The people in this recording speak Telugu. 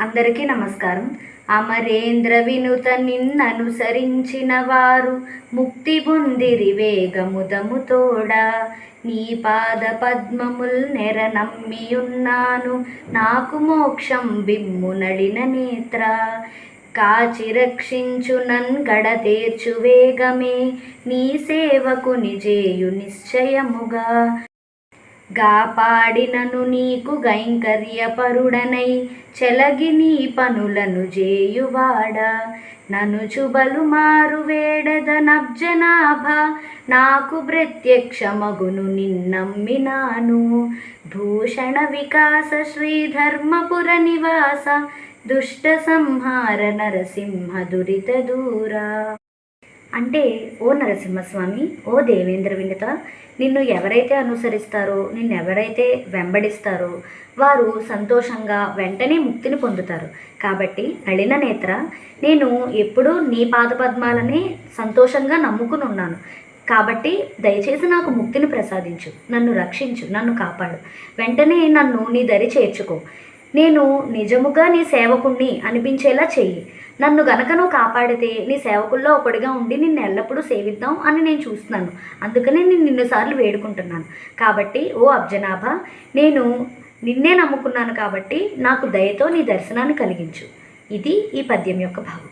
అందరికీ నమస్కారం. అమరేంద్ర వినుత నిన్ననుసరించిన వారు ముక్తి పొందిరి వేగముదము తోడా. నీ పాద పద్మముల్ నెర నమ్మియున్నాను నాకు మోక్షం బిమ్ము నడిన నేత్ర. కాచి రక్షించు నన్ గడ తీర్చు వేగమే నీ సేవకు నిజేయు నిశ్చయముగా. గాపాడినను నీకు గైంకర్యపరుడనై చెలగి నీ పనులను జేయువాడ. నను చుబలు మారు వేడదనబ్జనాభ నాకు ప్రత్యక్షమగును నిన్నమ్మినాను. భూషణ వికాస శ్రీధర్మపుర నివాస దుష్ట సంహార నరసింహ దురిత దూరా. అంటే ఓ నరసింహస్వామి ఓ దేవేంద్ర వినిత నిన్ను ఎవరైతే అనుసరిస్తారో నిన్ను ఎవరైతే వెంబడిస్తారో వారు సంతోషంగా వెంటనే ముక్తిని పొందుతారు. కాబట్టి నళిన నేత్ర నేను ఎప్పుడూ నీ పాదపద్మాలనే సంతోషంగా నమ్ముకుని ఉన్నాను కాబట్టి దయచేసి నాకు ముక్తిని ప్రసాదించు. నన్ను రక్షించు. నన్ను కాపాడు. వెంటనే నన్ను నీ దరి చేర్చుకో. నేను నిజముగా నీ సేవకుణ్ణి అనిపించేలా చెయ్యి. నన్ను గనక నువ్వు కాపాడితే నీ సేవకుల్లో ఒకటిగా ఉండి నిన్ను ఎల్లప్పుడూ సేవిద్దాం అని నేను చూస్తున్నాను. అందుకనే నేను నిన్నుసార్లు వేడుకుంటున్నాను. కాబట్టి ఓ అబ్జనాభ నేను నిన్నే నమ్ముకున్నాను కాబట్టి నాకు దయతో నీ దర్శనాన్ని కలిగించు. ఇది ఈ పద్యం యొక్క భావం.